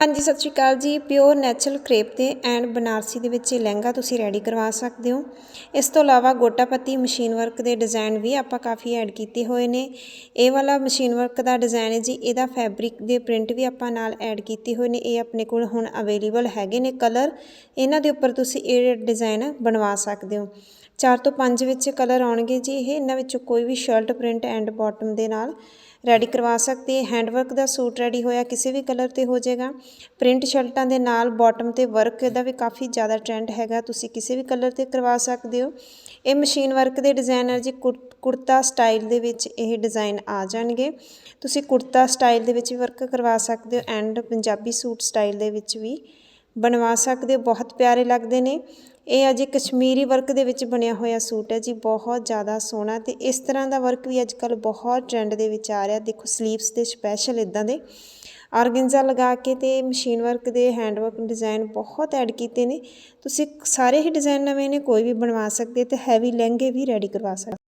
ਹਾਂਜੀ, ਸਤਿ ਸ਼੍ਰੀ ਅਕਾਲ ਜੀ। ਪਿਓਰ ਨੈਚੁਰਲ ਕ੍ਰੇਪ ਤੇ ਐਂਡ ਬਨਾਰਸੀ ਦੇ ਵਿੱਚ ਇਹ ਲਹਿੰਗਾ ਤੁਸੀਂ ਰੈਡੀ ਕਰਵਾ ਸਕਦੇ ਹੋ। ਇਸ ਤੋਂ ਇਲਾਵਾ ਗੋਟਾਪੱਤੀ ਮਸ਼ੀਨ ਵਰਕ ਦੇ ਡਿਜ਼ਾਈਨ ਵੀ ਆਪਾਂ ਕਾਫੀ ਐਡ ਕੀਤੇ ਹੋਏ ਨੇ। ਇਹ ਵਾਲਾ ਮਸ਼ੀਨ ਵਰਕ ਦਾ ਡਿਜ਼ਾਈਨ ਹੈ ਜੀ, ਇਹਦਾ ਫੈਬਰਿਕ ਦੇ ਪ੍ਰਿੰਟ ਵੀ ਆਪਾਂ ਨਾਲ ਐਡ ਕੀਤੇ ਹੋਏ ਨੇ। ਇਹ ਆਪਣੇ ਕੋਲ ਹੁਣ ਅਵੇਲੇਬਲ ਹੈਗੇ ਨੇ ਕਲਰ। ਇਹਨਾਂ ਦੇ ਉੱਪਰ ਤੁਸੀਂ ਇਹ ਡਿਜ਼ਾਈਨ ਬਣਵਾ ਸਕਦੇ ਹੋ। ਚਾਰ ਤੋਂ ਪੰਜ ਵਿੱਚ ਕਲਰ ਆਉਣਗੇ ਜੀ ਇਹ। ਇਹਨਾਂ ਵਿੱਚੋਂ ਕੋਈ ਵੀ ਸ਼ਰਟ ਪ੍ਰਿੰਟ ਐਂਡ ਬਾਟਮ ਦੇ ਨਾਲ ਰੈਡੀ ਕਰਵਾ ਸਕਦੇ। ਹੈਂਡਵਰਕ ਦਾ ਸੂਟ ਰੈਡੀ ਹੋਇਆ, ਕਿਸੇ ਵੀ ਕਲਰ ਤੇ ਹੋ ਜਾਏਗਾ। ਪ੍ਰਿੰਟ ਸ਼ਰਟਾਂ ਦੇ ਨਾਲ ਬਾਟਮ ਤੇ ਵਰਕ ਦਾ ਵੀ ਕਾਫੀ ਜ਼ਿਆਦਾ ਟ੍ਰੈਂਡ ਹੈਗਾ, ਤੁਸੀਂ ਕਿਸੇ ਵੀ ਕਲਰ ਤੇ ਕਰਵਾ ਸਕਦੇ ਹੋ। ਇਹ ਮਸ਼ੀਨ ਵਰਕ ਦੇ ਡਿਜ਼ਾਈਨਰ ਜੀ ਕੁੜਤਾ ਸਟਾਈਲ ਦੇ ਵਿੱਚ ਇਹ ਡਿਜ਼ਾਈਨ ਆ ਜਾਣਗੇ। ਤੁਸੀਂ ਕੁੜਤਾ ਸਟਾਈਲ ਦੇ ਵਿੱਚ ਵੀ ਵਰਕ ਕਰਵਾ ਸਕਦੇ ਹੋ ਐਂਡ ਪੰਜਾਬੀ ਸੂਟ ਸਟਾਈਲ ਦੇ ਵਿੱਚ ਵੀ ਬਣਵਾ ਸਕਦੇ ਹੋ, ਬਹੁਤ ਪਿਆਰੇ ਲੱਗਦੇ ਨੇ। ਇਹ ਅਜੇ ਕਸ਼ਮੀਰੀ ਵਰਕ ਦੇ ਵਿੱਚ ਬਣਿਆ ਹੋਇਆ ਸੂਟ ਹੈ ਜੀ, ਬਹੁਤ ਜ਼ਿਆਦਾ ਸੋਹਣਾ ਤੇ ਇਸ ਤਰ੍ਹਾਂ ਦਾ ਵਰਕ ਵੀ ਅੱਜ ਕੱਲ ਬਹੁਤ ਟ੍ਰੈਂਡ ਦੇ ਵਿੱਚ ਆ ਰਿਹਾ। ਦੇਖੋ ਸਲੀਵਸ ਦੇ ਸਪੈਸ਼ਲ ਇਦਾਂ ਦੇ। ਆਰਗਿੰਜਾ ਲਗਾ ਕੇ ਤੇ ਮਸ਼ੀਨ ਵਰਕ ਦੇ ਹੈਂਡ ਵਰਕ ਡਿਜ਼ਾਈਨ ਬਹੁਤ ਐਡ ਕੀਤੇ ਨੇ। ਤੁਸੀਂ ਸਾਰੇ ਹੀ ਡਿਜ਼ਾਈਨ ਨਵੇਂ ਨੇ, ਕੋਈ ਵੀ ਬਣਵਾ ਸਕਦੇ ਤੇ ਹੈਵੀ ਲਹਿੰਗੇ ਵੀ ਰੈਡੀ ਕਰਵਾ ਸਕਦੇ।